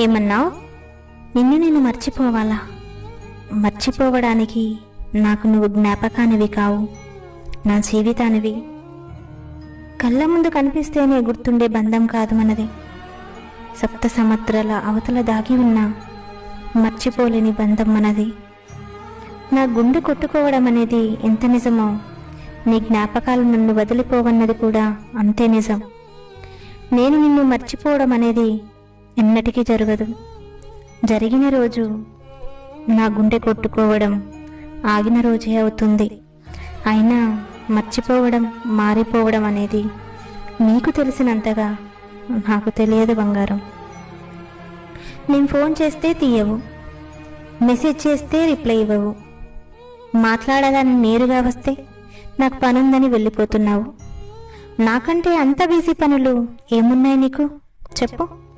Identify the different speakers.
Speaker 1: ఏమన్నావు నిన్ను నేను మర్చిపోవాలా? మర్చిపోవడానికి నాకు నువ్వు జ్ఞాపకానివి కావు. నా జీవితానివి. కళ్ళ ముందు కనిపిస్తేనే గుర్తుండే బంధం కాదు మనది. సప్త సముద్రాల అవతల దాగి ఉన్న మర్చిపోలేని బంధం మనది. నా గుండె కొట్టుకోవడం అనేది ఎంత నిజమో నీ జ్ఞాపకాలు నన్ను వదిలిపోవన్నది కూడా అంతే నిజం. నేను నిన్ను మర్చిపోవడం అనేది ఎన్నటికీ జరగదు. జరిగిన రోజు నా గుండె కొట్టుకోవడం ఆగిన రోజే అవుతుంది. అయినా మర్చిపోవడం మారిపోవడం అనేది మీకు తెలిసినంతగా నాకు తెలియదు బంగారం. నేను ఫోన్ చేస్తే తీయవు. మెసేజ్ చేస్తే రిప్లై ఇవ్వవు. మాట్లాడాలని నేరుగా వస్తే నాకు పనుందని వెళ్ళిపోతున్నావు. నాకంటే అంత బిజీ పనులు ఏమున్నాయి నీకు? చెప్పు.